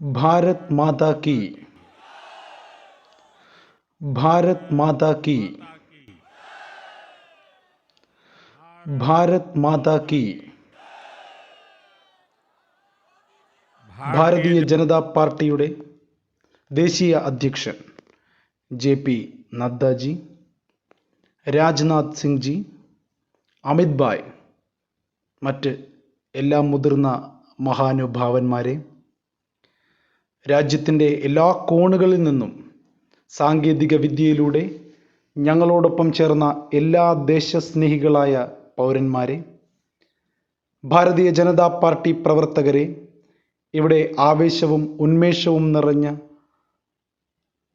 ഭാരത് മാതാ കി. ഭാരത് മാതാ കി. ഭാരത് മാതാ കി. ഭാരതീയ ജനതാ പാർട്ടിയുടെ ദേശീയ അധ്യക്ഷൻ ജെ പി നദ്ദാജി രാജ്നാഥ് സിംഗ് ജി അമിത് ഭായ് മറ്റ് എല്ലാ മുതിർന്ന മഹാനുഭാവന്മാരെ രാജ്യത്തിന്റെ എല്ലാ കോണുകളിൽ നിന്നും സാങ്കേതിക വിദ്യയിലൂടെ ഞങ്ങളോടൊപ്പം ചേർന്ന എല്ലാ ദേശസ്നേഹികളായ പൗരന്മാരെ ഭാരതീയ ജനതാ പാർട്ടി പ്രവർത്തകരെ ഇവിടെ ആവേശവും ഉന്മേഷവും നിറഞ്ഞ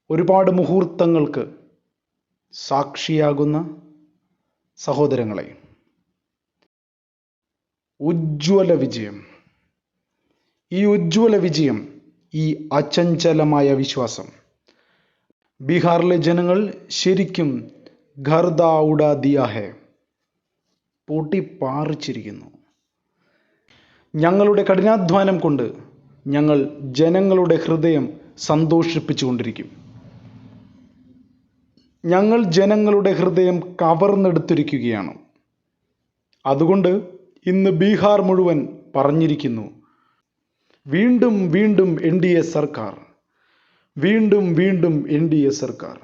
ഒരുപാട് മുഹൂർത്തങ്ങൾക്ക് സാക്ഷിയാകുന്ന സഹോദരങ്ങളെ ഉജ്ജ്വല വിജയം. ഈ ഉജ്ജ്വല വിജയം ഈ അചഞ്ചലമായ വിശ്വാസം. ബീഹാറിലെ ജനങ്ങൾ ശരിക്കും ഖർദ ഉഡാ ദിയ പൊട്ടിപ്പാറിച്ചിരിക്കുന്നു ഞങ്ങളുടെ കഠിനാധ്വാനം കൊണ്ട് ഞങ്ങൾ ജനങ്ങളുടെ ഹൃദയം സന്തോഷിപ്പിച്ചുകൊണ്ടിരിക്കും. ഞങ്ങൾ ജനങ്ങളുടെ ഹൃദയം കവർന്നെടുത്തിരിക്കുകയാണ്. അതുകൊണ്ട് ഇന്ന് ബീഹാർ മുഴുവൻ പറഞ്ഞിരിക്കുന്നു വീണ്ടും വീണ്ടും എൻ ഡി എ സർക്കാർ. വീണ്ടും വീണ്ടും എൻ ഡി എ സർക്കാർ.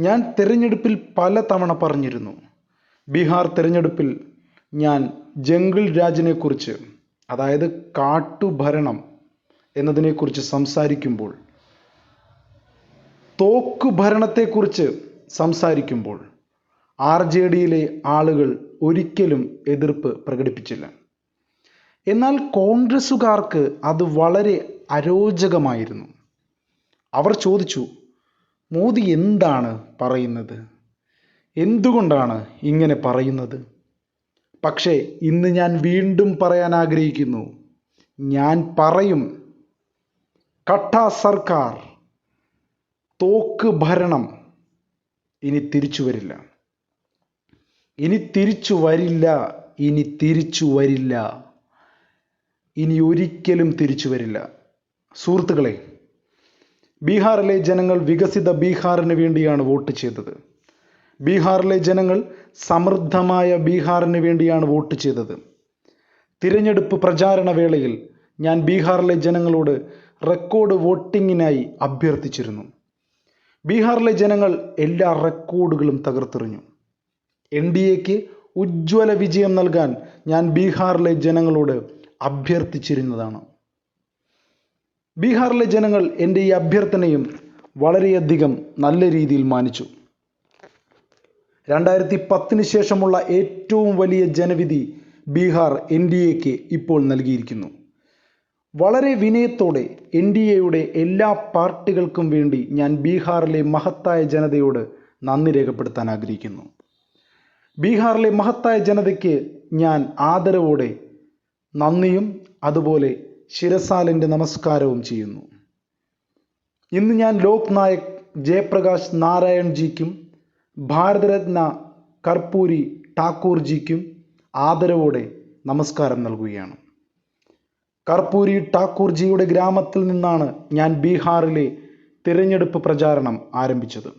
ഞാൻ തിരഞ്ഞെടുപ്പിൽ പല തവണ പറഞ്ഞിരുന്നു. ബീഹാർ തിരഞ്ഞെടുപ്പിൽ ഞാൻ ജംഗിൾ രാജിനെക്കുറിച്ച് അതായത് കാട്ടുഭരണം എന്നതിനെക്കുറിച്ച് സംസാരിക്കുമ്പോൾ തോക്കു ഭരണത്തെക്കുറിച്ച് സംസാരിക്കുമ്പോൾ ആർ ജെ ഡിയിലെ ആളുകൾ ഒരിക്കലും എതിർപ്പ് പ്രകടിപ്പിച്ചില്ല. എന്നാൽ കോൺഗ്രസ്സുകാർക്ക് അത് വളരെ അരോചകമായിരുന്നു. അവർ ചോദിച്ചു മോദി എന്താണ് പറയുന്നത്? എന്തുകൊണ്ടാണ് ഇങ്ങനെ പറയുന്നത്? പക്ഷേ ഇന്ന് ഞാൻ വീണ്ടും പറയാൻ ആഗ്രഹിക്കുന്നു. ഞാൻ പറയും കട്ട സർക്കാർ തോക്ക് ഭരണം ഇനി തിരിച്ചു വരില്ല. ഇനി തിരിച്ചു വരില്ല ഇനി തിരിച്ചു വരില്ല. ഇനി ഒരിക്കലും തിരിച്ചു വരില്ല. സുഹൃത്തുക്കളെ ബീഹാറിലെ ജനങ്ങൾ വികസിത ബീഹാറിന് വേണ്ടിയാണ് വോട്ട് ചെയ്തത്. ബീഹാറിലെ ജനങ്ങൾ സമൃദ്ധമായ ബീഹാറിന് വേണ്ടിയാണ് വോട്ട് ചെയ്തത്. തിരഞ്ഞെടുപ്പ് പ്രചാരണ വേളയിൽ ഞാൻ ബീഹാറിലെ ജനങ്ങളോട് റെക്കോർഡ് വോട്ടിങ്ങിനായി അഭ്യർത്ഥിച്ചിരുന്നു. ബീഹാറിലെ ജനങ്ങൾ എല്ലാ റെക്കോർഡുകളും തകർത്തെറിഞ്ഞു. എൻ ഡി എക്ക് ഉജ്ജ്വല വിജയം നൽകാൻ ഞാൻ ബീഹാറിലെ ജനങ്ങളോട് അഭ്യർത്ഥിച്ചിരുന്നതാണ്. ബീഹാറിലെ ജനങ്ങൾ എന്റെ ഈ അഭ്യർത്ഥനയും വളരെയധികം നല്ല രീതിയിൽ മാനിച്ചു. രണ്ടായിരത്തി പത്തിന് ശേഷമുള്ള ഏറ്റവും വലിയ ജനവിധി ബീഹാർ എൻ ഡി എക്ക് ഇപ്പോൾ നൽകിയിരിക്കുന്നു. വളരെ വിനയത്തോടെ എൻ ഡി എയുടെ എല്ലാ പാർട്ടികൾക്കും വേണ്ടി ഞാൻ ബീഹാറിലെ മഹത്തായ ജനതയോട് നന്ദി രേഖപ്പെടുത്താൻ ആഗ്രഹിക്കുന്നു. ബീഹാറിലെ മഹത്തായ ജനതയ്ക്ക് ഞാൻ ആദരവോടെ നന്ദിയും അതുപോലെ ശിരസാലിന്റെ നമസ്കാരവും ചെയ്യുന്നു. ഇന്ന് ഞാൻ ലോക് നായക് ജയപ്രകാശ് നാരായൺ ജിക്കും ഭാരതരത്ന കർപ്പൂരി ഠാക്കൂർജിക്കും ആദരവോടെ നമസ്കാരം നൽകുകയാണ്. കർപ്പൂരി ഠാക്കൂർജിയുടെ ഗ്രാമത്തിൽ നിന്നാണ് ഞാൻ ബീഹാറിലെ തിരഞ്ഞെടുപ്പ് പ്രചാരണം ആരംഭിച്ചത്.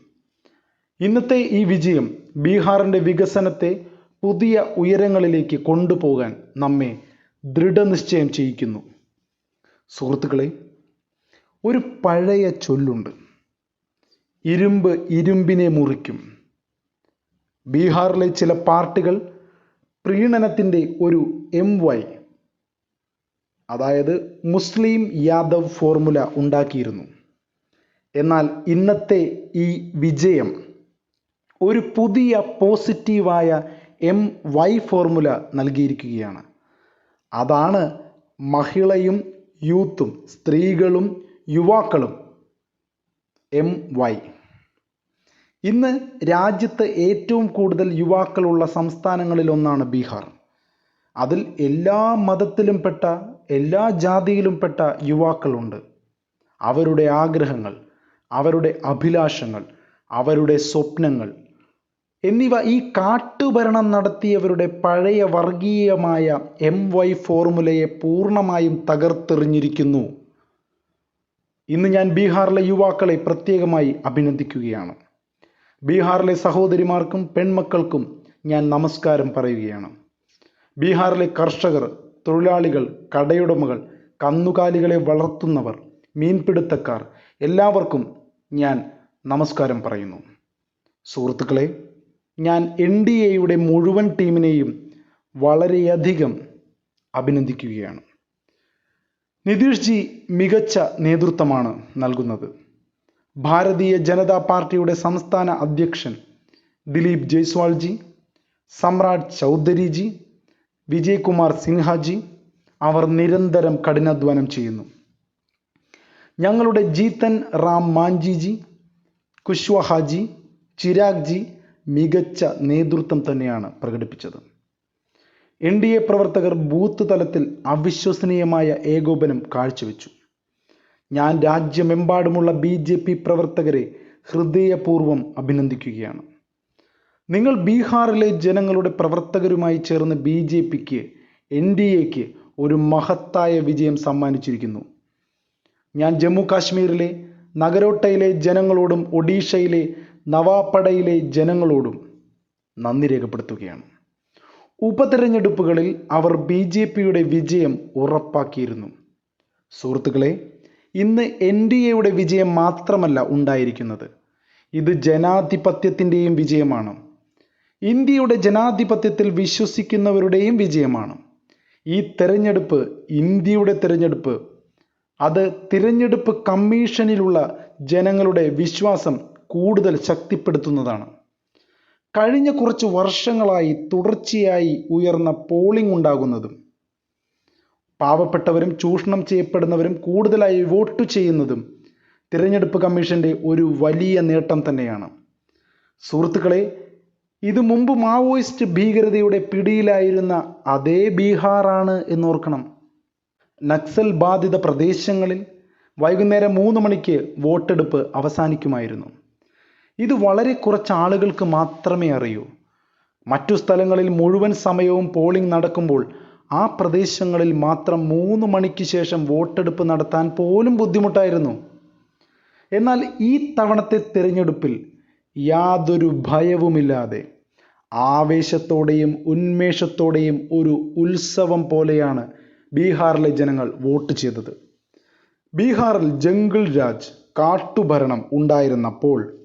ഇന്നത്തെ ഈ വിജയം ബീഹാറിന്റെ വികസനത്തെ പുതിയ ഉയരങ്ങളിലേക്ക് കൊണ്ടുപോകാൻ നമ്മെ ദൃഢനിശ്ചയം ചെയ്യിക്കുന്നു. സുഹൃത്തുക്കളെ ഒരു പഴയ ചൊല്ലുണ്ട്. ഇരുമ്പ് ഇരുമ്പിനെ മുറിക്കും. ബീഹാറിലെ ചില പാർട്ടികൾ പ്രീണനത്തിന്റെ ഒരു എം വൈ അതായത് മുസ്ലിം യാദവ് ഫോർമുല ഉണ്ടാക്കിയിരുന്നു. എന്നാൽ ഇന്നത്തെ ഈ വിജയം ഒരു പുതിയ പോസിറ്റീവായ എം വൈ ഫോർമുല നൽകിയിരിക്കുകയാണ്. അതാണ് മഹിളയും യൂത്തും സ്ത്രീകളും യുവാക്കളും. M Y. ഇന്ന് രാജ്യത്ത് ഏറ്റവും കൂടുതൽ യുവാക്കളുള്ള സംസ്ഥാനങ്ങളിലൊന്നാണ് ബീഹാർ. അതിൽ എല്ലാ മതത്തിലും പെട്ട എല്ലാ ജാതിയിലും പെട്ട യുവാക്കളുണ്ട്. അവരുടെ ആഗ്രഹങ്ങൾ അവരുടെ അഭിലാഷങ്ങൾ അവരുടെ സ്വപ്നങ്ങൾ എന്നിവ ഈ കാട്ടുഭരണം നടത്തിയവരുടെ പഴയ വർഗീയമായ എം വൈ ഫോർമുലയെ പൂർണമായും തകർത്തെറിഞ്ഞിരിക്കുന്നു. ഇന്ന് ഞാൻ ബീഹാറിലെ യുവാക്കളെ പ്രത്യേകമായി അഭിനന്ദിക്കുകയാണ്. ബീഹാറിലെ സഹോദരിമാർക്കും പെൺമക്കൾക്കും ഞാൻ നമസ്കാരം പറയുകയാണ്. ബീഹാറിലെ കർഷകർ തൊഴിലാളികൾ കടയുടമകൾ കന്നുകാലികളെ വളർത്തുന്നവർ മീൻപിടുത്തക്കാർ എല്ലാവർക്കും ഞാൻ നമസ്കാരം പറയുന്നു. സുഹൃത്തുക്കളെ ഞാൻ എൻ ഡി എയുടെ മുഴുവൻ ടീമിനെയും വളരെയധികം അഭിനന്ദിക്കുകയാണ്. നിതീഷ് ജി മികച്ച നേതൃത്വമാണ് നൽകുന്നത്. ഭാരതീയ ജനതാ പാർട്ടിയുടെ സംസ്ഥാന അധ്യക്ഷൻ ദിലീപ് ജയ്സ്വാൾജി സമ്രാട് ചൗധരിജി വിജയ്കുമാർ സിൻഹാജി അവർ നിരന്തരം കഠിനാധ്വാനം ചെയ്യുന്നു. ഞങ്ങളുടെ ജീതൻ റാം മാഞ്ചിജി കുശ്വഹാജി ചിരാഗ് ജി മികച്ച നേതൃത്വം തന്നെയാണ് പ്രകടിപ്പിച്ചത്. എൻ ഡി എ പ്രവർത്തകർ ബൂത്ത് തലത്തിൽ അവിശ്വസനീയമായ ഏകോപനം കാഴ്ചവെച്ചു. ഞാൻ രാജ്യമെമ്പാടുമുള്ള ബി ജെ പി പ്രവർത്തകരെ ഹൃദയപൂർവം അഭിനന്ദിക്കുകയാണ്. നിങ്ങൾ ബീഹാറിലെ ജനങ്ങളുടെ പ്രവർത്തകരുമായി ചേർന്ന് ബി ജെ പിക്ക് എൻ ഡി എക്ക് ഒരു മഹത്തായ വിജയം സമ്മാനിച്ചിരിക്കുന്നു. ഞാൻ ജമ്മു കാശ്മീരിലെ നഗരോട്ടയിലെ ജനങ്ങളോടും ഒഡീഷയിലെ നവാപടയിലെ ജനങ്ങളോടും നന്ദി രേഖപ്പെടുത്തുകയാണ്. ഉപതെരഞ്ഞെടുപ്പുകളിൽ അവർ ബി ജെ പിയുടെ വിജയം ഉറപ്പാക്കിയിരുന്നു. സുഹൃത്തുക്കളെ ഇന്ന് എൻ ഡി എയുടെ വിജയം മാത്രമല്ല ഉണ്ടായിരിക്കുന്നത്. ഇത് ജനാധിപത്യത്തിന്റെയും വിജയമാണ്. ഇന്ത്യയുടെ ജനാധിപത്യത്തിൽ വിശ്വസിക്കുന്നവരുടെയും വിജയമാണ്. ഈ തെരഞ്ഞെടുപ്പ് ഇന്ത്യയുടെ തെരഞ്ഞെടുപ്പ് അത് തിരഞ്ഞെടുപ്പ് കമ്മീഷനിലുള്ള ജനങ്ങളുടെ വിശ്വാസം കൂടുതൽ ശക്തിപ്പെടുത്തുന്നതാണ്. കഴിഞ്ഞ കുറച്ച് വർഷങ്ങളായി തുടർച്ചയായി ഉയർന്ന പോളിംഗ് ഉണ്ടാകുന്നതും പാവപ്പെട്ടവരും ചൂഷണം ചെയ്യപ്പെടുന്നവരും കൂടുതലായി വോട്ട് ചെയ്യുന്നതും തിരഞ്ഞെടുപ്പ് കമ്മീഷന്റെ ഒരു വലിയ നേട്ടം തന്നെയാണ്. സുഹൃത്തുക്കളെ ഇത് മുമ്പ് മാവോയിസ്റ്റ് ഭീകരതയുടെ പിടിയിലായിരുന്ന അതേ ബീഹാറാണ് എന്നോർക്കണം. നക്സൽ ബാധിത പ്രദേശങ്ങളിൽ വൈകുന്നേരം മൂന്ന് മണിക്ക് വോട്ടെടുപ്പ് അവസാനിക്കുമായിരുന്നു. ഇത് വളരെ കുറച്ച് ആളുകൾക്ക് മാത്രമേ അറിയൂ. മറ്റു സ്ഥലങ്ങളിൽ മുഴുവൻ സമയവും പോളിംഗ് നടക്കുമ്പോൾ ആ പ്രദേശങ്ങളിൽ മാത്രം മൂന്ന് മണിക്ക് ശേഷം വോട്ടെടുപ്പ് നടത്താൻ പോലും ബുദ്ധിമുട്ടായിരുന്നു. എന്നാൽ ഈ തവണത്തെ തിരഞ്ഞെടുപ്പിൽ യാതൊരു ഭയവുമില്ലാതെ ആവേശത്തോടെയും ഉന്മേഷത്തോടെയും ഒരു ഉത്സവം പോലെയാണ് ബീഹാറിലെ ജനങ്ങൾ വോട്ട് ചെയ്തത്. ബീഹാറിൽ ജംഗിൾ രാജ് കാട്ടുഭരണം ഉണ്ടായിരുന്നപ്പോൾ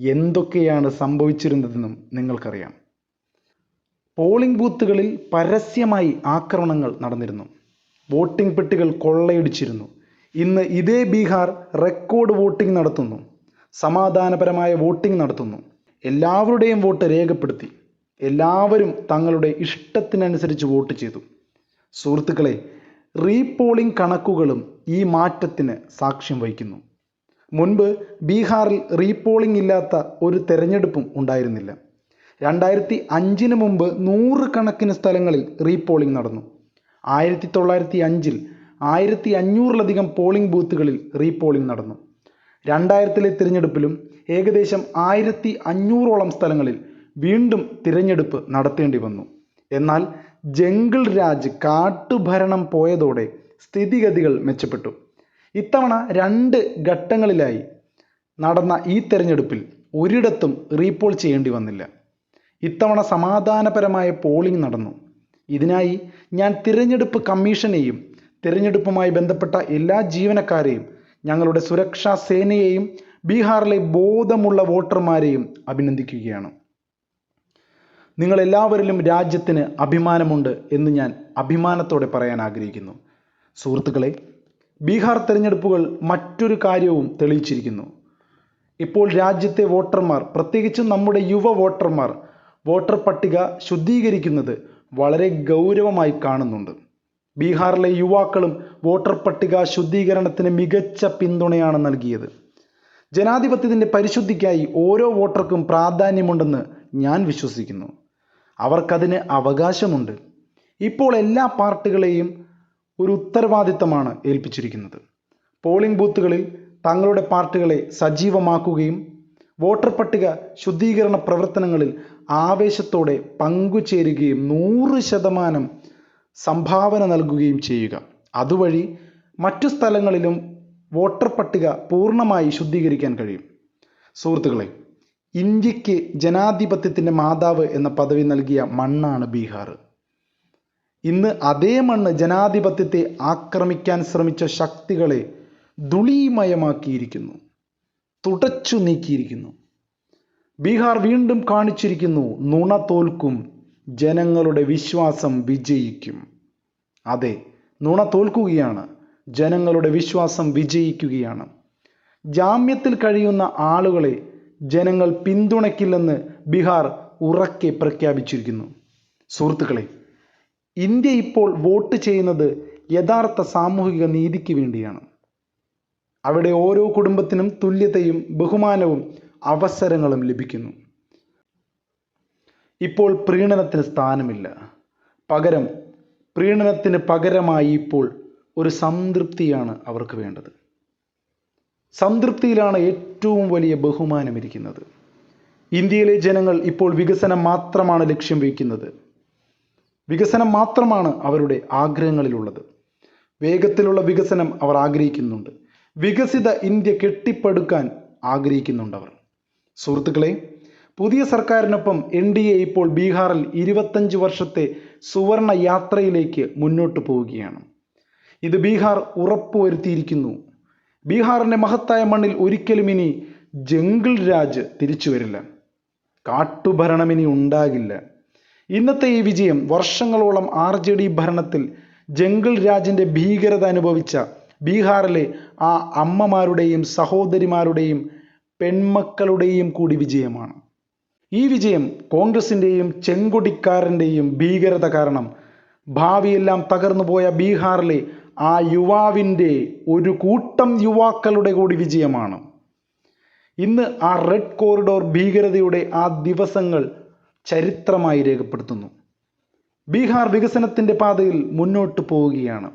എന്തൊക്കെയാണ് സംഭവിച്ചിരുന്നതെന്നും നിങ്ങൾക്കറിയാം. പോളിംഗ് ബൂത്തുകളിൽ പരസ്യമായി ആക്രമണങ്ങൾ നടന്നിരുന്നു. വോട്ടിംഗ് പെട്ടികൾ കൊള്ളയടിച്ചിരുന്നു. ഇന്ന് ഇതേ ബീഹാർ റെക്കോർഡ് വോട്ടിംഗ് നടത്തുന്നു. സമാധാനപരമായ വോട്ടിംഗ് നടത്തുന്നു. എല്ലാവരുടെയും വോട്ട് രേഖപ്പെടുത്തി. എല്ലാവരും തങ്ങളുടെ ഇഷ്ടത്തിനനുസരിച്ച് വോട്ട് ചെയ്തു. സുഹൃത്തുക്കളെ റീപോളിംഗ് കണക്കുകളും ഈ മാറ്റത്തിന് സാക്ഷ്യം വഹിക്കുന്നു. മുൻപ് ബീഹാറിൽ റീപോളിംഗ് ഇല്ലാത്ത ഒരു തെരഞ്ഞെടുപ്പും ഉണ്ടായിരുന്നില്ല. രണ്ടായിരത്തി അഞ്ചിന് മുമ്പ് നൂറുകണക്കിന് സ്ഥലങ്ങളിൽ റീപോളിംഗ് നടന്നു. ആയിരത്തി തൊള്ളായിരത്തി അഞ്ചിൽ ആയിരത്തി അഞ്ഞൂറിലധികം പോളിംഗ് ബൂത്തുകളിൽ റീപോളിംഗ് നടന്നു. രണ്ടായിരത്തിലെ തിരഞ്ഞെടുപ്പിലും ഏകദേശം ആയിരത്തി അഞ്ഞൂറോളം സ്ഥലങ്ങളിൽ വീണ്ടും തിരഞ്ഞെടുപ്പ് നടത്തേണ്ടി വന്നു. എന്നാൽ ജംഗിൾ രാജ് കാട്ടുഭരണം പോയതോടെ സ്ഥിതിഗതികൾ മെച്ചപ്പെട്ടു. ഇത്തവണ രണ്ട് ഘട്ടങ്ങളിലായി നടന്ന ഈ തെരഞ്ഞെടുപ്പിൽ ഒരിടത്തും റീപോൾ ചെയ്യേണ്ടി വന്നില്ല. ഇത്തവണ സമാധാനപരമായ പോളിംഗ് നടന്നു. ഇതിനായി ഞാൻ തിരഞ്ഞെടുപ്പ് കമ്മീഷനെയും തിരഞ്ഞെടുപ്പുമായി ബന്ധപ്പെട്ട എല്ലാ ജീവനക്കാരെയും ഞങ്ങളുടെ സുരക്ഷാ സേനയെയും ബീഹാറിലെ ബോധമുള്ള വോട്ടർമാരെയും അഭിനന്ദിക്കുകയാണ്. നിങ്ങളെല്ലാവരിലും രാജ്യത്തിന് അഭിമാനമുണ്ട് എന്ന് ഞാൻ അഭിമാനത്തോടെ പറയാൻ ആഗ്രഹിക്കുന്നു. സുഹൃത്തുക്കളെ ബീഹാർ തെരഞ്ഞെടുപ്പുകൾ മറ്റൊരു കാര്യവും തെളിയിച്ചിരിക്കുന്നു. ഇപ്പോൾ രാജ്യത്തെ വോട്ടർമാർ പ്രത്യേകിച്ചും നമ്മുടെ യുവ വോട്ടർമാർ വോട്ടർ പട്ടിക ശുദ്ധീകരിക്കുന്നത് വളരെ ഗൗരവമായി കാണുന്നുണ്ട്. ബീഹാറിലെ യുവാക്കളും വോട്ടർ പട്ടിക ശുദ്ധീകരണത്തിന് മികച്ച പിന്തുണയാണ് നൽകിയത്. ജനാധിപത്യത്തിന്റെ പരിശുദ്ധിക്കായി ഓരോ വോട്ടർക്കും പ്രാധാന്യമുണ്ടെന്ന് ഞാൻ വിശ്വസിക്കുന്നു. അവർക്കതിന് അവകാശമുണ്ട്. ഇപ്പോൾ എല്ലാ പാർട്ടികളെയും ഒരു ഉത്തരവാദിത്തമാണ് ഏൽപ്പിച്ചിരിക്കുന്നത്. പോളിംഗ് ബൂത്തുകളിൽ തങ്ങളുടെ പാർട്ടികളെ സജീവമാക്കുകയും വോട്ടർ പട്ടിക ശുദ്ധീകരണ പ്രവർത്തനങ്ങളിൽ ആവേശത്തോടെ പങ്കുചേരുകയും നൂറ് ശതമാനം സംഭാവന നൽകുകയും ചെയ്യുക. അതുവഴി മറ്റു സ്ഥലങ്ങളിലും വോട്ടർ പട്ടിക പൂർണമായി ശുദ്ധീകരിക്കാൻ കഴിയും. സുഹൃത്തുക്കളെ ഇന്ത്യയ്ക്ക് ജനാധിപത്യത്തിന്റെ മാതാവ് എന്ന പദവി നൽകിയ മണ്ണാണ് ബീഹാർ. ഇന്ന് അതേ മണ്ണ് ജനാധിപത്യത്തെ ആക്രമിക്കാൻ ശ്രമിച്ച ശക്തികളെ ദുളീമയമാക്കിയിരിക്കുന്നു. തുടച്ചു നീക്കിയിരിക്കുന്നു. ബീഹാർ വീണ്ടും കാണിച്ചിരിക്കുന്നു നുണ തോൽക്കും ജനങ്ങളുടെ വിശ്വാസം വിജയിക്കും. അതെ നുണ തോൽക്കുകയാണ് ജനങ്ങളുടെ വിശ്വാസം വിജയിക്കുകയാണ്. ജാമ്യത്തിൽ കഴിയുന്ന ആളുകളെ ജനങ്ങൾ പിന്തുണയ്ക്കില്ലെന്ന് ബീഹാർ ഉറക്കെ പ്രഖ്യാപിച്ചിരിക്കുന്നു. സുഹൃത്തുക്കളെ ഇന്ത്യ ഇപ്പോൾ വോട്ട് ചെയ്യുന്നത് യഥാർത്ഥ സാമൂഹിക നീതിക്ക് വേണ്ടിയാണ്. അവിടെ ഓരോ കുടുംബത്തിനും തുല്യതയും ബഹുമാനവും അവസരങ്ങളും ലഭിക്കുന്നു. ഇപ്പോൾ പ്രീണനത്തിന് സ്ഥാനമില്ല. പകരം പ്രീണനത്തിന് പകരമായി ഇപ്പോൾ ഒരു സംതൃപ്തിയാണ് അവർക്ക് വേണ്ടത്. സംതൃപ്തിയിലാണ് ഏറ്റവും വലിയ ബഹുമാനം ഇരിക്കുന്നത്. ഇന്ത്യയിലെ ജനങ്ങൾ ഇപ്പോൾ വികസനം മാത്രമാണ് ലക്ഷ്യം വയ്ക്കുന്നത്. വികസനം മാത്രമാണ് അവരുടെ ആഗ്രഹങ്ങളിലുള്ളത്. വേഗത്തിലുള്ള വികസനം അവർ ആഗ്രഹിക്കുന്നുണ്ട്. വികസിത ഇന്ത്യ കെട്ടിപ്പടുക്കാൻ ആഗ്രഹിക്കുന്നുണ്ടവർ സുഹൃത്തുക്കളെ പുതിയ സർക്കാരിനൊപ്പം എൻ ഡി എ ഇപ്പോൾ ബീഹാറിൽ ഇരുപത്തഞ്ച് വർഷത്തെ സുവർണ യാത്രയിലേക്ക് മുന്നോട്ട് പോവുകയാണ്. ഇത് ബീഹാർ ഉറപ്പുവരുത്തിയിരിക്കുന്നു. ബീഹാറിന്റെ മഹത്തായ മണ്ണിൽ ഒരിക്കലും ഇനി ജംഗിൾ രാജ് തിരിച്ചു വരില്ല കാട്ടുഭരണം ഇനി ഉണ്ടാകില്ല. ഇന്നത്തെ ഈ വിജയം വർഷങ്ങളോളം ആർ ജെ ഡി ഭരണത്തിൽ ജംഗിൾ രാജിന്റെ ഭീകരത അനുഭവിച്ച ബീഹാറിലെ ആ അമ്മമാരുടെയും സഹോദരിമാരുടെയും പെൺമക്കളുടെയും കൂടി വിജയമാണ്. ഈ വിജയം കോൺഗ്രസിന്റെയും ചെങ്കൊടിക്കാരന്റെയും ഭീകരത കാരണം ഭാവിയെല്ലാം തകർന്നു പോയ ബീഹാറിലെ ആ യുവാവിന്റെ ഒരു കൂട്ടം യുവാക്കളുടെ കൂടി വിജയമാണ്. ഇന്ന് ആ റെഡ് കോറിഡോർ ഭീകരതയുടെ ആ ദിവസങ്ങൾ ചരിത്രമായി രേഖപ്പെടുത്തുന്നു. ബീഹാർ വികസനത്തിന്റെ പാതയിൽ മുന്നോട്ട് പോവുകയാണ്.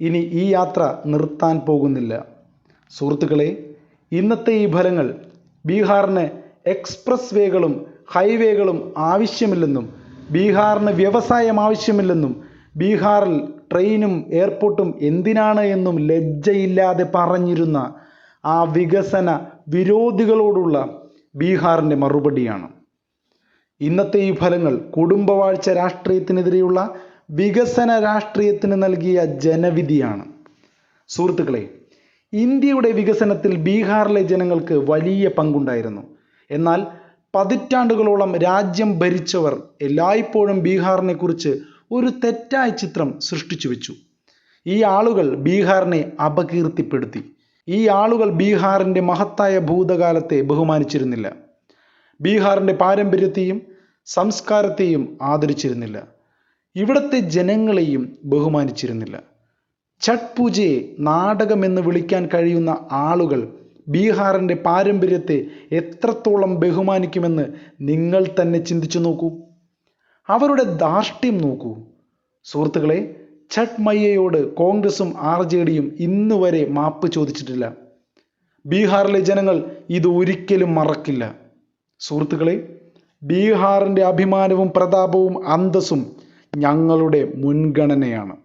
ഇനി ഈ യാത്ര നിർത്താൻ പോകുന്നില്ല. സുഹൃത്തുക്കളെ ഇന്നത്തെ ഈ ഫലങ്ങൾ ബീഹാറിന് എക്സ്പ്രസ് വേകളും ഹൈവേകളും ആവശ്യമില്ലെന്നും ബീഹാറിന് വ്യവസായം ആവശ്യമില്ലെന്നും ബീഹാറിൽ ട്രെയിനും എയർപോർട്ടും എന്തിനാണ് എന്നും ലജ്ജയില്ലാതെ പറഞ്ഞിരുന്ന ആ വികസന വിരോധികളോടുള്ള ബീഹാറിന്റെ മറുപടിയാണ്. ഇന്നത്തെ ഈ ഫലങ്ങൾ കുടുംബവാഴ്ച രാഷ്ട്രീയത്തിനെതിരെയുള്ള വികസന രാഷ്ട്രീയത്തിന് നൽകിയ ജനവിധിയാണ്. സുഹൃത്തുക്കളെ ഇന്ത്യയുടെ വികസനത്തിൽ ബീഹാറിലെ ജനങ്ങൾക്ക് വലിയ പങ്കുണ്ടായിരുന്നു. എന്നാൽ പതിറ്റാണ്ടുകളോളം രാജ്യം ഭരിച്ചവർ എല്ലായ്പ്പോഴും ബീഹാറിനെ കുറിച്ച് ഒരു തെറ്റായ ചിത്രം സൃഷ്ടിച്ചു വെച്ചു ഈ ആളുകൾ ബീഹാറിനെ അപകീർത്തിപ്പെടുത്തി. ഈ ആളുകൾ ബീഹാറിന്റെ മഹത്തായ ഭൂതകാലത്തെ ബഹുമാനിച്ചിരുന്നില്ല. ബീഹാറിന്റെ പാരമ്പര്യത്തെയും സംസ്കാരത്തെയും ആദരിച്ചിരുന്നില്ല. ഇവിടുത്തെ ജനങ്ങളെയും ബഹുമാനിച്ചിരുന്നില്ല. ഛഠ് പൂജയെ നാടകമെന്ന് വിളിക്കാൻ കഴിയുന്ന ആളുകൾ ബീഹാറിന്റെ പാരമ്പര്യത്തെ എത്രത്തോളം ബഹുമാനിക്കുമെന്ന് നിങ്ങൾ തന്നെ ചിന്തിച്ചു നോക്കൂ. അവരുടെ ധാർഷ്ട്യം നോക്കൂ. സുഹൃത്തുക്കളെ ഛഠ് മയ്യയോട് കോൺഗ്രസും ആർ ജെ ഡിയും ഇന്ന് വരെ മാപ്പ് ചോദിച്ചിട്ടില്ല. ബീഹാറിലെ ജനങ്ങൾ ഇത് ഒരിക്കലും മറക്കില്ല. സുഹൃത്തുക്കളെ ബീഹാറിന്റെ അഭിമാനവും പ്രതാപവും അന്തസ്സും ഞങ്ങളുടെ മുൻഗണനയാണ്.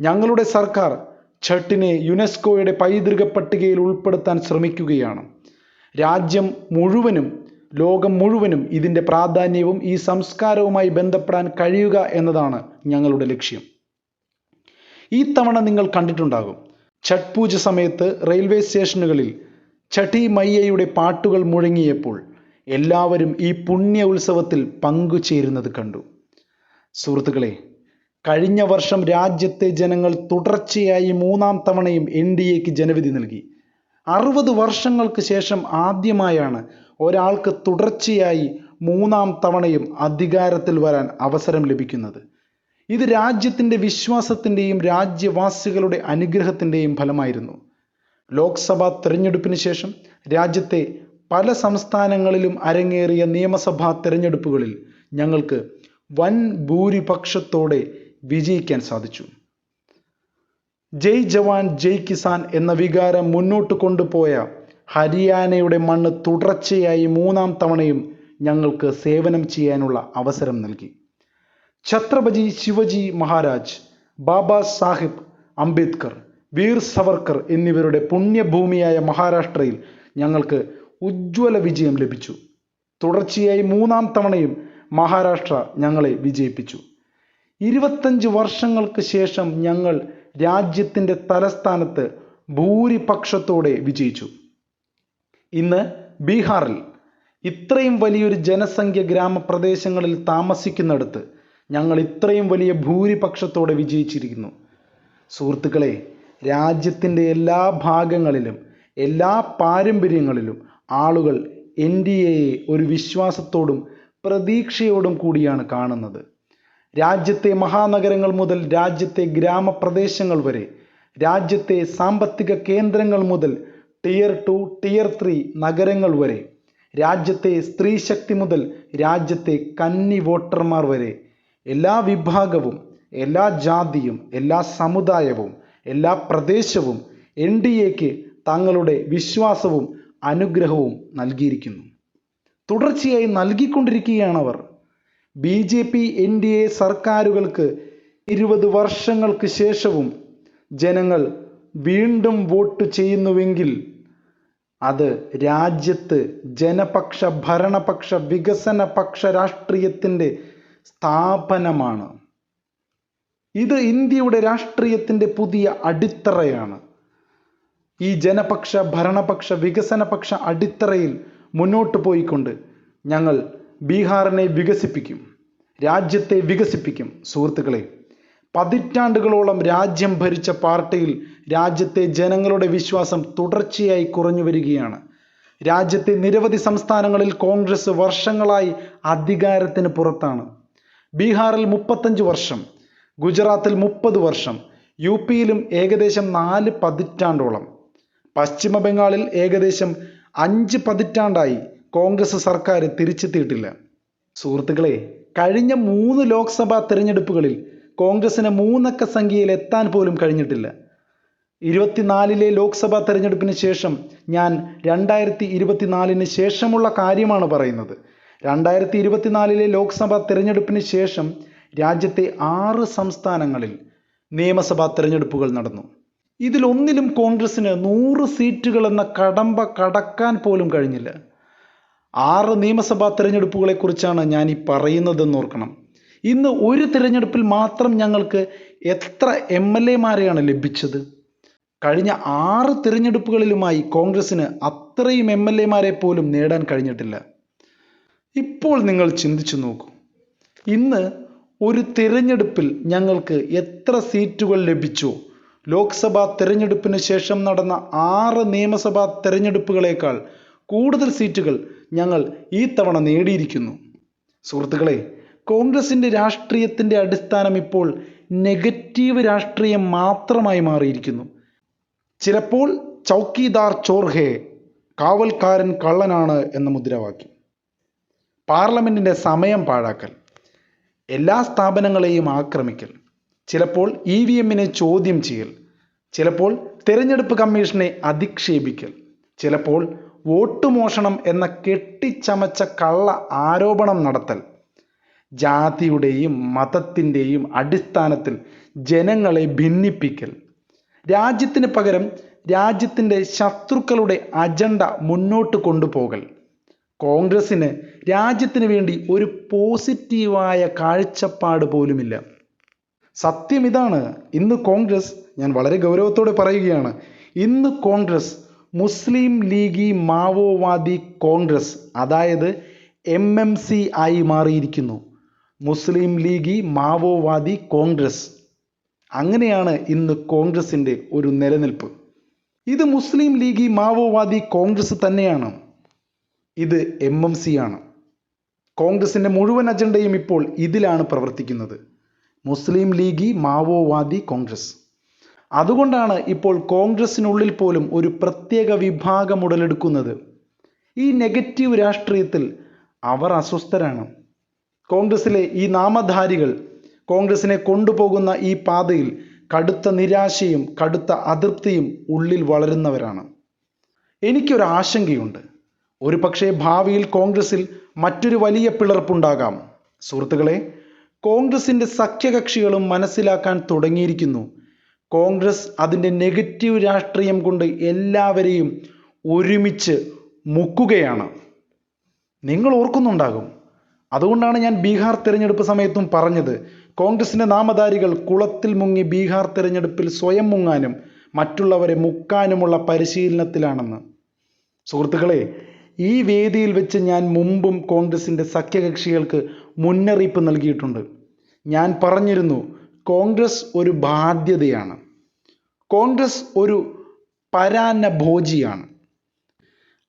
ഞങ്ങളുടെ സർക്കാർ ഛട്ടിനെ യുനെസ്കോയുടെ പൈതൃക പട്ടികയിൽ ഉൾപ്പെടുത്താൻ ശ്രമിക്കുകയാണ്. രാജ്യം മുഴുവനും ലോകം മുഴുവനും ഇതിന്റെ പ്രാധാന്യവും ഈ സംസ്കാരവുമായി ബന്ധപ്പെടാൻ കഴിയുക എന്നതാണ് ഞങ്ങളുടെ ലക്ഷ്യം. ഈ തവണ നിങ്ങൾ കണ്ടിട്ടുണ്ടാകും. ഛഠ് പൂജ സമയത്ത് റെയിൽവേ സ്റ്റേഷനുകളിൽ ഛഠി മയ്യയുടെ പാട്ടുകൾ മുഴങ്ങിയപ്പോൾ എല്ലാവരും ഈ പുണ്യ ഉത്സവത്തിൽ പങ്കുചേരുന്നത് കണ്ടു. സുഹൃത്തുക്കളെ കഴിഞ്ഞ വർഷം രാജ്യത്തെ ജനങ്ങൾ തുടർച്ചയായി മൂന്നാം തവണയും എൻ ഡി എക്ക് ജനവിധി നൽകി. അറുപത് വർഷങ്ങൾക്ക് ശേഷം ആദ്യമായാണ് ഒരാൾക്ക് തുടർച്ചയായി മൂന്നാം തവണയും അധികാരത്തിൽ വരാൻ അവസരം ലഭിക്കുന്നത്. ഇത് രാജ്യത്തിന്റെ വിശ്വാസത്തിന്റെയും രാജ്യവാസികളുടെ അനുഗ്രഹത്തിന്റെയും ഫലമായിരുന്നു. ലോക്സഭാ തെരഞ്ഞെടുപ്പിന് ശേഷം രാജ്യത്തെ പല സംസ്ഥാനങ്ങളിലും അരങ്ങേറിയ നിയമസഭാ തെരഞ്ഞെടുപ്പുകളിൽ ഞങ്ങൾക്ക് വൻ ഭൂരിപക്ഷത്തോടെ വിജയിക്കാൻ സാധിച്ചു. ജയ് ജവാൻ ജയ് കിസാൻ എന്ന വികാരം മുന്നോട്ട് കൊണ്ടുപോയ ഹരിയാനയുടെ മണ്ണ് തുടർച്ചയായി മൂന്നാം തവണയും ഞങ്ങൾക്ക് സേവനം ചെയ്യാനുള്ള അവസരം നൽകി. ഛത്രപതി ശിവജി മഹാരാജ് ബാബാ സാഹിബ് അംബേദ്കർ വീർ സവർക്കർ എന്നിവരുടെ പുണ്യഭൂമിയായ മഹാരാഷ്ട്രയിൽ ഞങ്ങൾക്ക് ഉജ്ജ്വല വിജയം ലഭിച്ചു. തുടർച്ചയായി മൂന്നാം തവണയും മഹാരാഷ്ട്ര ഞങ്ങളെ വിജയിപ്പിച്ചു. ഇരുപത്തഞ്ച് വർഷങ്ങൾക്ക് ശേഷം ഞങ്ങൾ രാജ്യത്തിന്റെ തലസ്ഥാനത്ത് ഭൂരിപക്ഷത്തോടെ വിജയിച്ചു. ഇന്ന് ബീഹാറിൽ ഇത്രയും വലിയൊരു ജനസംഖ്യ ഗ്രാമപ്രദേശങ്ങളിൽ താമസിക്കുന്നിടത്ത് ഞങ്ങൾ ഇത്രയും വലിയ ഭൂരിപക്ഷത്തോടെ വിജയിച്ചിരിക്കുന്നു. സുഹൃത്തുക്കളെ രാജ്യത്തിന്റെ എല്ലാ ഭാഗങ്ങളിലും എല്ലാ പാരമ്പര്യങ്ങളിലും ആളുകൾ എൻ ഡി എയെ ഒരു വിശ്വാസത്തോടും പ്രതീക്ഷയോടും കൂടിയാണ് കാണുന്നത്. രാജ്യത്തെ മഹാനഗരങ്ങൾ മുതൽ രാജ്യത്തെ ഗ്രാമപ്രദേശങ്ങൾ വരെ രാജ്യത്തെ സാമ്പത്തിക കേന്ദ്രങ്ങൾ മുതൽ ടിയർ ടു ടിയർ ത്രീ നഗരങ്ങൾ വരെ രാജ്യത്തെ സ്ത്രീശക്തി മുതൽ രാജ്യത്തെ കന്നി വോട്ടർമാർ വരെ എല്ലാ വിഭാഗവും എല്ലാ ജാതിയും എല്ലാ സമുദായവും എല്ലാ പ്രദേശവും എൻ ഡി എക്ക് തങ്ങളുടെ വിശ്വാസവും അനുഗ്രഹവും നൽകിയിരിക്കുന്നു. തുടർച്ചയായി നൽകിക്കൊണ്ടിരിക്കുകയാണ് അവർ B J P N D A സർക്കാരുകൾക്ക് ഇരുപത് വർഷങ്ങൾക്ക് ശേഷവും ജനങ്ങൾ വീണ്ടും വോട്ട് ചെയ്യുന്നുവെങ്കിൽ അത് രാജ്യത്ത് ജനപക്ഷ ഭരണപക്ഷ വികസനപക്ഷ രാഷ്ട്രീയത്തിന്റെ സ്ഥാപനമാണ്. ഇത് ഇന്ത്യയുടെ രാഷ്ട്രീയത്തിന്റെ പുതിയ അടിത്തറയാണ്. ഈ ജനപക്ഷ ഭരണപക്ഷ വികസനപക്ഷ അടിത്തറയിൽ മുന്നോട്ട് പോയിക്കൊണ്ട് ഞങ്ങൾ ബീഹാറിനെ വികസിപ്പിക്കും രാജ്യത്തെ വികസിപ്പിക്കും. സുഹൃത്തുക്കളെ പതിറ്റാണ്ടുകളോളം രാജ്യം ഭരിച്ച പാർട്ടിയിൽ രാജ്യത്തെ ജനങ്ങളുടെ വിശ്വാസം തുടർച്ചയായി കുറഞ്ഞു വരികയാണ്. രാജ്യത്തെ നിരവധി സംസ്ഥാനങ്ങളിൽ കോൺഗ്രസ് വർഷങ്ങളായി അധികാരത്തിന് പുറത്താണ്. ബീഹാറിൽ മുപ്പത്തഞ്ച് വർഷം ഗുജറാത്തിൽ മുപ്പത് വർഷം യു പിയിലും ഏകദേശം നാല് പതിറ്റാണ്ടോളം. പശ്ചിമ ബംഗാളിൽ ഏകദേശം അഞ്ച് പതിറ്റാണ്ടായി കോൺഗ്രസ് സർക്കാർ തിരിച്ചെത്തിയിട്ടില്ല. സുഹൃത്തുക്കളെ കഴിഞ്ഞ മൂന്ന് ലോക്സഭാ തെരഞ്ഞെടുപ്പുകളിൽ കോൺഗ്രസിന് മൂന്നക്ക സംഖ്യയിൽ എത്താൻ പോലും കഴിഞ്ഞിട്ടില്ല. ഇരുപത്തിനാലിലെ ലോക്സഭാ തെരഞ്ഞെടുപ്പിന് ശേഷം ഞാൻ രണ്ടായിരത്തി ഇരുപത്തിനാലിന് ശേഷമുള്ള കാര്യമാണ് പറയുന്നത്. രണ്ടായിരത്തി ഇരുപത്തിനാലിലെ ലോക്സഭാ തെരഞ്ഞെടുപ്പിന് ശേഷം രാജ്യത്തെ ആറ് സംസ്ഥാനങ്ങളിൽ നിയമസഭാ തെരഞ്ഞെടുപ്പുകൾ നടന്നു. ഇതിലൊന്നിലും കോൺഗ്രസ്സിന് നൂറ് സീറ്റുകൾ എന്ന കടമ്പ കടക്കാൻ പോലും കഴിഞ്ഞില്ല. ആറ് നിയമസഭാ തിരഞ്ഞെടുപ്പുകളെക്കുറിച്ചാണ് ഞാൻ ഈ പറയുന്നതെന്ന് ഓർക്കണം. ഇന്ന് ഒരു തിരഞ്ഞെടുപ്പിൽ മാത്രം ഞങ്ങൾക്ക് എത്ര എം എൽ എമാരെയാണ് ലഭിച്ചത്? കഴിഞ്ഞ ആറ് തിരഞ്ഞെടുപ്പുകളിലുമായി കോൺഗ്രസ്സിന് അത്രയും എം എൽ എമാരെ പോലും നേടാൻ കഴിഞ്ഞിട്ടില്ല. ഇപ്പോൾ നിങ്ങൾ ചിന്തിച്ചു നോക്കൂ. ഇന്ന് ഒരു തിരഞ്ഞെടുപ്പിൽ ഞങ്ങൾക്ക് എത്ര സീറ്റുകൾ ലഭിച്ചോ? ലോക്സഭാ തെരഞ്ഞെടുപ്പിന് ശേഷം നടന്ന ആറ് നിയമസഭാ തെരഞ്ഞെടുപ്പുകളേക്കാൾ കൂടുതൽ സീറ്റുകൾ ഞങ്ങൾ ഈ തവണ നേടിയിരിക്കുന്നു. സുഹൃത്തുക്കളെ കോൺഗ്രസിന്റെ രാഷ്ട്രീയത്തിന്റെ അടിസ്ഥാനം ഇപ്പോൾ നെഗറ്റീവ് രാഷ്ട്രീയം മാത്രമായി മാറിയിരിക്കുന്നു. ചിലപ്പോൾ ചൗക്കിദാർ ചോർഹെ കാവൽക്കാരൻ കള്ളനാണ് എന്ന മുദ്രാവാക്യം. പാർലമെന്റിന്റെ സമയം പാഴാക്കൽ എല്ലാ സ്ഥാപനങ്ങളെയും ആക്രമിക്കൽ ചിലപ്പോൾ ഇ വി എമ്മിനെ ചോദ്യം ചെയ്യൽ ചിലപ്പോൾ തിരഞ്ഞെടുപ്പ് കമ്മീഷനെ അധിക്ഷേപിക്കൽ ചിലപ്പോൾ വോട്ട് മോഷണം എന്ന കെട്ടിച്ചമച്ച കള്ള ആരോപണം നടത്തൽ. ജാതിയുടെയും മതത്തിന്റെയും അടിസ്ഥാനത്തിൽ ജനങ്ങളെ ഭിന്നിപ്പിക്കൽ. രാജ്യത്തിന് പകരം രാജ്യത്തിന്റെ ശത്രുക്കളുടെ അജണ്ട മുന്നോട്ട് കൊണ്ടുപോകൽ. കോൺഗ്രസ്സിന് രാജ്യത്തിന് വേണ്ടി ഒരു പോസിറ്റീവായ കാഴ്ചപ്പാട് പോലുമില്ല. സത്യം ഇതാണ്. ഇന്ന് കോൺഗ്രസ് ഞാൻ വളരെ ഗൗരവത്തോടെ പറയുകയാണ് ഇന്ന് കോൺഗ്രസ് മുസ്ലിം ലീഗി മാവോവാദി കോൺഗ്രസ് അതായത് എം എം സി ആയി മാറിയിരിക്കുന്നു. മുസ്ലിം ലീഗി മാവോവാദി കോൺഗ്രസ്. അങ്ങനെയാണ് ഇന്ന് കോൺഗ്രസിന്റെ ഒരു നിലനിൽപ്പ്. ഇത് മുസ്ലിം ലീഗി മാവോവാദി കോൺഗ്രസ് തന്നെയാണ്. ഇത് എം എം സി ആണ്. കോൺഗ്രസിന്റെ മുഴുവൻ അജണ്ടയും ഇപ്പോൾ ഇതിലാണ് പ്രവർത്തിക്കുന്നത്. മുസ്ലിം ലീഗി മാവോവാദി കോൺഗ്രസ്. അതുകൊണ്ടാണ് ഇപ്പോൾ കോൺഗ്രസിനുള്ളിൽ പോലും ഒരു പ്രത്യേക വിഭാഗം ഉടലെടുക്കുന്നത്. ഈ നെഗറ്റീവ് രാഷ്ട്രീയത്തിൽ അവർ അസ്വസ്ഥരാണ്. കോൺഗ്രസിലെ ഈ നാമധാരികൾ കോൺഗ്രസിനെ കൊണ്ടുപോകുന്ന ഈ പാതയിൽ കടുത്ത നിരാശയും കടുത്ത അതൃപ്തിയും ഉള്ളിൽ വളരുന്നവരാണ്. എനിക്കൊരു ആശങ്കയുണ്ട്. ഒരു പക്ഷേ ഭാവിയിൽ കോൺഗ്രസിൽ മറ്റൊരു വലിയ പിളർപ്പുണ്ടാകാം. സുഹൃത്തുക്കളെ കോൺഗ്രസിന്റെ സഖ്യകക്ഷികളും മനസ്സിലാക്കാൻ തുടങ്ങിയിരിക്കുന്നു. കോൺഗ്രസ് അതിന്റെ നെഗറ്റീവ് രാഷ്ട്രീയം കൊണ്ട് എല്ലാവരെയും ഒരുമിച്ച് മുക്കുകയാണ്. നിങ്ങൾ ഓർക്കുന്നുണ്ടാകും. അതുകൊണ്ടാണ് ഞാൻ ബീഹാർ തിരഞ്ഞെടുപ്പ് സമയത്തും പറഞ്ഞത്. കോൺഗ്രസിന്റെ നാമധാരികൾ കുളത്തിൽ മുങ്ങി ബീഹാർ തിരഞ്ഞെടുപ്പിൽ സ്വയം മുങ്ങാനും മറ്റുള്ളവരെ മുക്കാനുമുള്ള പരിശീലനത്തിലാണെന്ന്. സുഹൃത്തുക്കളെ ഈ വേദിയിൽ വെച്ച് ഞാൻ മുമ്പും കോൺഗ്രസിന്റെ സഖ്യകക്ഷികൾക്ക് മുന്നറിയിപ്പ് നൽകിയിട്ടുണ്ട്. ഞാൻ പറഞ്ഞിരുന്നു കോൺഗ്രസ് ഒരു ബാധ്യതയാണ്. കോൺഗ്രസ് ഒരു പരാന്ന ഭോജിയാണ്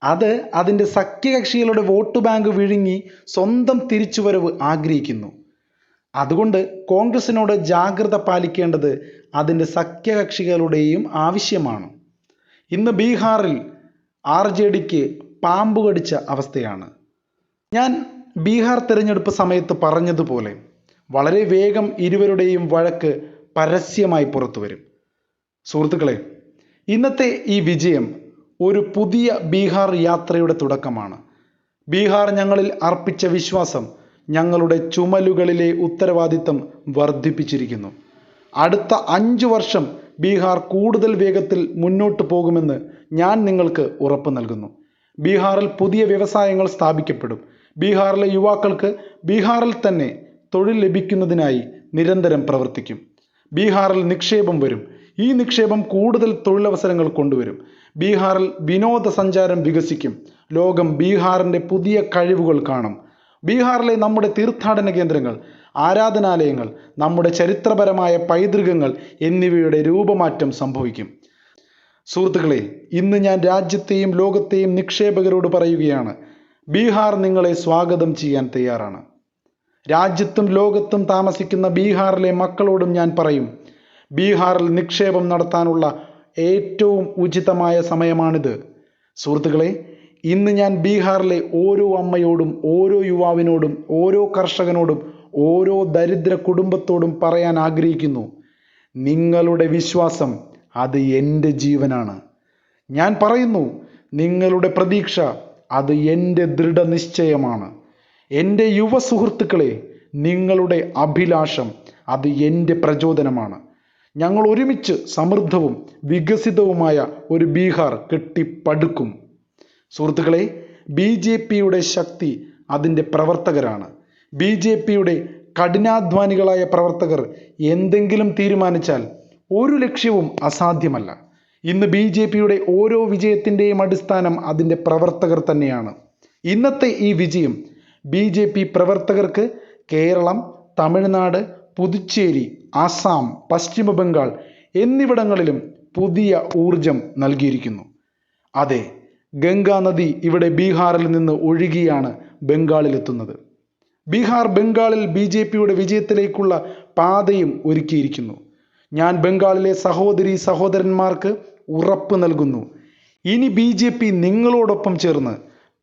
അത് അതിന്റെ സഖ്യകക്ഷികളുടെ വോട്ട് ബാങ്ക് വിഴുങ്ങി സ്വന്തം തിരിച്ചുവരവ് ആഗ്രഹിക്കുന്നു. അതുകൊണ്ട് കോൺഗ്രസിനോട് ജാഗ്രത പാലിക്കേണ്ടത് അതിന്റെ സഖ്യകക്ഷികളുടെയും ആവശ്യമാണ്. ഇന്ന് ബീഹാറിൽ ആർ ജെ ഡിക്ക് പാമ്പ് കടിച്ച അവസ്ഥയാണ്. ഞാൻ ബീഹാർ തെരഞ്ഞെടുപ്പ് സമയത്ത് പറഞ്ഞതുപോലെ വളരെ വേഗം ഇരുവരുടെയും വഴക്ക് പരസ്യമായി പുറത്തു വരും. സുഹൃത്തുക്കളെ ഇന്നത്തെ ഈ വിജയം ഒരു പുതിയ ബീഹാർ യാത്രയുടെ തുടക്കമാണ്. ബീഹാർ ഞങ്ങളിൽ അർപ്പിച്ച വിശ്വാസം ഞങ്ങളുടെ ചുമലുകളിലെ ഉത്തരവാദിത്തം വർദ്ധിപ്പിച്ചിരിക്കുന്നു. അടുത്ത അഞ്ചു വർഷം ബീഹാർ കൂടുതൽ വേഗത്തിൽ മുന്നോട്ട് പോകുമെന്ന് ഞാൻ നിങ്ങൾക്ക് ഉറപ്പ് നൽകുന്നു. ബീഹാറിൽ പുതിയ വ്യവസായങ്ങൾ സ്ഥാപിക്കപ്പെടും. ബീഹാറിലെ യുവാക്കൾക്ക് ബീഹാറിൽ തന്നെ തൊഴിൽ ലഭിക്കുന്നതിനായി നിരന്തരം പ്രവർത്തിക്കും. ബീഹാറിൽ നിക്ഷേപം വരും. ഈ നിക്ഷേപം കൂടുതൽ തൊഴിലവസരങ്ങൾ കൊണ്ടുവരും. ബീഹാറിൽ വിനോദസഞ്ചാരം വികസിക്കും. ലോകം ബീഹാറിന്റെ പുതിയ കഴിവുകൾ കാണും. ബീഹാറിലെ നമ്മുടെ തീർത്ഥാടന കേന്ദ്രങ്ങൾ ആരാധനാലയങ്ങൾ നമ്മുടെ ചരിത്രപരമായ പൈതൃകങ്ങൾ എന്നിവയുടെ രൂപമാറ്റം സംഭവിക്കും. സുഹൃത്തുക്കളെ ഇന്ന് ഞാൻ രാജ്യത്തെയും ലോകത്തെയും നിക്ഷേപകരോട് പറയുകയാണ്. ബീഹാർ നിങ്ങളെ സ്വാഗതം ചെയ്യാൻ തയ്യാറാണ്. രാജ്യത്തും ലോകത്തും താമസിക്കുന്ന ബീഹാറിലെ മക്കളോടും ഞാൻ പറയും ബീഹാറിൽ നിക്ഷേപം നടത്താനുള്ള ഏറ്റവും ഉചിതമായ സമയമാണിത്. സുഹൃത്തുക്കളെ ഇന്ന് ഞാൻ ബീഹാറിലെ ഓരോ അമ്മയോടും ഓരോ യുവാവിനോടും ഓരോ കർഷകനോടും ഓരോ ദരിദ്ര കുടുംബത്തോടും പറയാൻ ആഗ്രഹിക്കുന്നു. നിങ്ങളുടെ വിശ്വാസം അത് എന്റെ ജീവനാണ്. ഞാൻ പറയുന്നു നിങ്ങളുടെ പ്രതീക്ഷ അത് എന്റെ ദൃഢനിശ്ചയമാണ്. എന്റെ യുവ സുഹൃത്തുക്കളെ നിങ്ങളുടെ അഭിലാഷം അത് എന്റെ പ്രചോദനമാണ്. ഞങ്ങൾ ഒരുമിച്ച് സമൃദ്ധവും വികസിതവുമായ ഒരു ബീഹാർ കെട്ടിപ്പടുക്കും. സുഹൃത്തുക്കളെ ബി ജെ പിയുടെ ശക്തി അതിന്റെ പ്രവർത്തകരാണ്. ബി ജെ പിയുടെ കഠിനാധ്വാനികളായ പ്രവർത്തകർ എന്തെങ്കിലും തീരുമാനിച്ചാൽ ഒരു ലക്ഷ്യവും അസാധ്യമല്ല. ഇന്ന് ബി ജെ പിയുടെ ഓരോ വിജയത്തിന്റെയും അടിസ്ഥാനം അതിന്റെ പ്രവർത്തകർ തന്നെയാണ്. ഇന്നത്തെ ഈ വിജയം ബി ജെ പി പ്രവർത്തകർക്ക് കേരളം തമിഴ്നാട് പുതുച്ചേരി ആസാം പശ്ചിമ ബംഗാൾ എന്നിവിടങ്ങളിലും പുതിയ ഊർജം നൽകിയിരിക്കുന്നു. അതെ ഗംഗാ നദി ഇവിടെ ബീഹാറിൽ നിന്ന് ഒഴുകിയാണ് ബംഗാളിലെത്തുന്നത്. ബീഹാർ ബംഗാളിൽ ബി ജെ പിയുടെ വിജയത്തിലേക്കുള്ള പാതയും ഒരുക്കിയിരിക്കുന്നു. ഞാൻ ബംഗാളിലെ സഹോദരി സഹോദരന്മാർക്ക് ഉറപ്പ് നൽകുന്നു. ഇനി ബി ജെ പി നിങ്ങളോടൊപ്പം ചേർന്ന്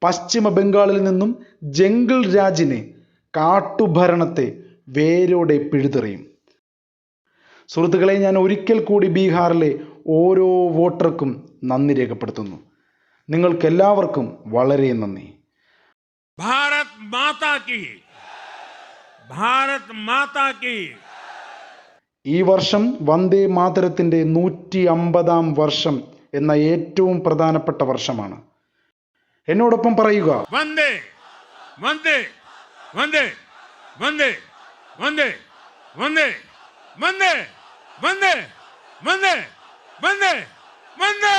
പശ്ചിമ ബംഗാളിൽ നിന്നും ജംഗിൾ രാജിനെ കാട്ടുഭരണത്തെ വേരോടെ പിഴുതെറിയും. സുഹൃത്തുക്കളെ ഞാൻ ഒരിക്കൽ കൂടി ബീഹാറിലെ ഓരോ വോട്ടർക്കും നന്ദി രേഖപ്പെടുത്തുന്നു. നിങ്ങൾക്കെല്ലാവർക്കും വളരെ നന്ദി. ഭാരത് മാതാ കി ഭാരത് മാതാ കി ഈ വർഷം വന്ദേ മാതരത്തിന്റെ നൂറ്റി അമ്പതാം വർഷം എന്ന ഏറ്റവും പ്രധാനപ്പെട്ട വർഷമാണ് എന്നോടൊപ്പം പറയുക വന്ദേ വന്ദേ വന്ദേ വന്ദേ വന്ദേ വന്ദേ വന്ദേ വന്ദേ വന്ദേ വന്ദേ വന്ദേ വന്ദേ